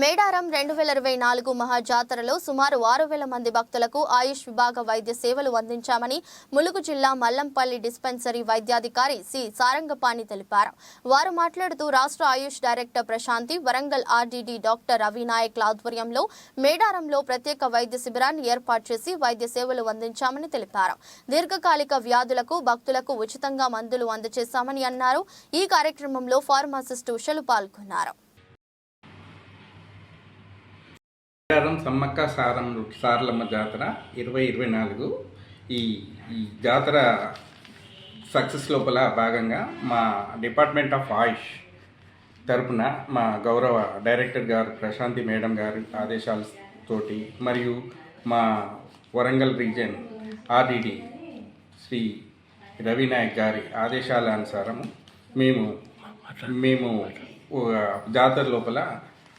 మేడారం రెండు వేల ఇరవై నాలుగు మహాజాతరలో సుమారు ఆరు వేల మంది భక్తులకు ఆయుష్ విభాగ వైద్య సేవలు అందించామని ములుగు జిల్లా మల్లంపల్లి డిస్పెన్సరీ వైద్యాధికారి సి సారంగపాణి తెలిపారు. వారు మాట్లాడుతూ రాష్ట్ర AYUSH director Prashanthi Warangal RDD doctor Avinayak ఆధ్వర్యంలో మేడారంలో ప్రత్యేక వైద్య శిబిరాన్ని ఏర్పాటు చేసి వైద్య సేవలు అందించామని తెలిపారు. దీర్ఘకాలిక వ్యాధులకు భక్తులకు ఉచితంగా మందులు అందజేశామని అన్నారు. ఈ కార్యక్రమంలో ఫార్మాసిస్ట్ ఉషలు పాల్గొన్నారు. మేడారం సమ్మక్క సారం సారలమ్మ జాతర ఇరవై ఇరవై నాలుగు. ఈ ఈ జాతర సక్సెస్ లోపల భాగంగా మా డిపార్ట్మెంట్ ఆఫ్ ఆయుష్ తరపున మా గౌరవ డైరెక్టర్ గారు ప్రశాంతి మేడం గారి ఆదేశాలతోటి మరియు మా వరంగల్ రీజన్ ఆర్డిడి శ్రీ రవినాయక్ గారి ఆదేశాల అనుసారం మేము మేము జాతర లోపల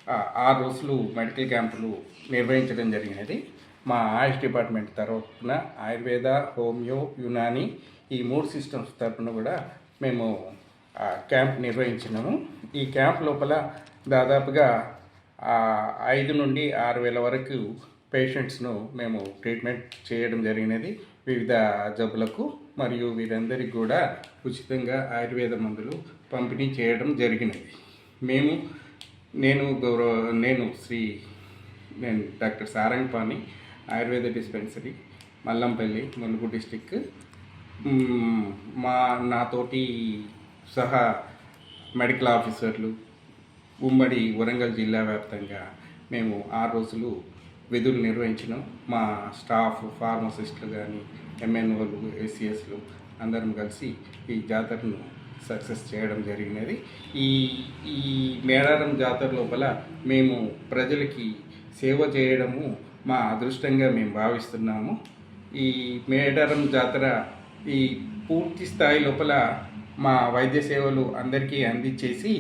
ఆరు రోజులు మెడికల్ క్యాంపులు నిర్వహించడం జరిగినది. మా ఆయుష్ డిపార్ట్మెంట్ తరఫున ఆయుర్వేద హోమియో యునాని ఈ మూడు సిస్టమ్స్ తరఫున కూడా మేము ఆ, క్యాంప్ నిర్వహించినాము. ఈ క్యాంప్ లోపల దాదాపుగా ఐదు నుండి ఆరు వేల వరకు పేషెంట్స్ను మేము ట్రీట్మెంట్ చేయడం జరిగినది. వివిధ జబ్బులకు మరియు వీరందరికీ కూడా ఉచితంగా ఆయుర్వేద మందులు పంపిణీ చేయడం జరిగినది. మేము నేను గౌరవ నేను శ్రీ నేను doctor Sarangapani Ayurveda dispensary Mallampalli Mulugu district. మా నాతోటి సహా మెడికల్ ఆఫీసర్లు ఉమ్మడి వరంగల్ జిల్లా వ్యాప్తంగా మేము ఆరు రోజులు విధులు నిర్వహించినాం. మా స్టాఫ్ ఫార్మసిస్టులు కానీ ఎంఎన్ఓలు ఏసీఎస్లు అందరం కలిసి ఈ జాతరను సక్సెస్ చేయడం జరిగినది. ఈ ఈ మేడారం జాతర లోపల మేము ప్రజలకి సేవ చేయడము మా అదృష్టంగా మేము భావిస్తున్నాము. ఈ మేడారం జాతర ఈ పూర్తి స్థాయి లోపల మా వైద్య సేవలు అందరికీ అందించేసి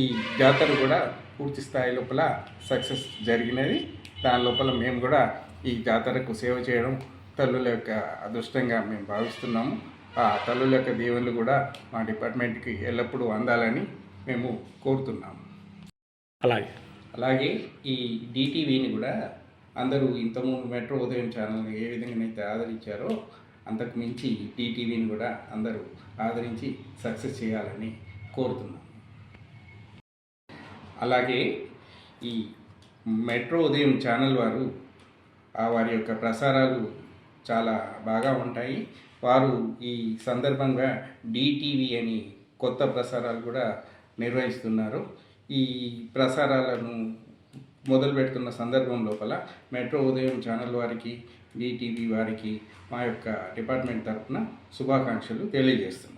ఈ జాతర కూడా పూర్తి స్థాయి లోపల సక్సెస్ జరిగినది. దాని లోపల మేము కూడా ఈ జాతరకు సేవ చేయడం తల్లుల యొక్క అదృష్టంగా మేము భావిస్తున్నాము. ఆ తల్లుల యొక్క దీవెనలు కూడా మా డిపార్ట్మెంట్కి ఎల్లప్పుడూ అందాలని మేము కోరుతున్నాము. అలాగే. అలాగే ఈ డిటీవీని కూడా అందరూ ఇంతకుముందు మెట్రో ఉదయం ఛానల్ ఏ విధంగానైతే ఆదరించారో అంతకు మించి టీటీవీని కూడా అందరూ ఆదరించి సక్సెస్ చేయాలని కోరుతున్నాం అలాగే ఈ మెట్రో ఉదయం ఛానల్ వారు ఆ వారి యొక్క ప్రసారాలు చాలా బాగా ఉంటాయి. వారు ఈ సందర్భంగా డిటీవీ అని కొత్త ప్రసారాలు కూడా నిర్వహిస్తున్నారు. ఈ ప్రసారాలను మొదలు పెడుతున్న సందర్భం లోపల మెట్రో ఉదయం ఛానల్ వారికి డిటీవీ వారికి మా యొక్క డిపార్ట్మెంట్ తరఫున శుభాకాంక్షలు తెలియజేస్తున్నాం.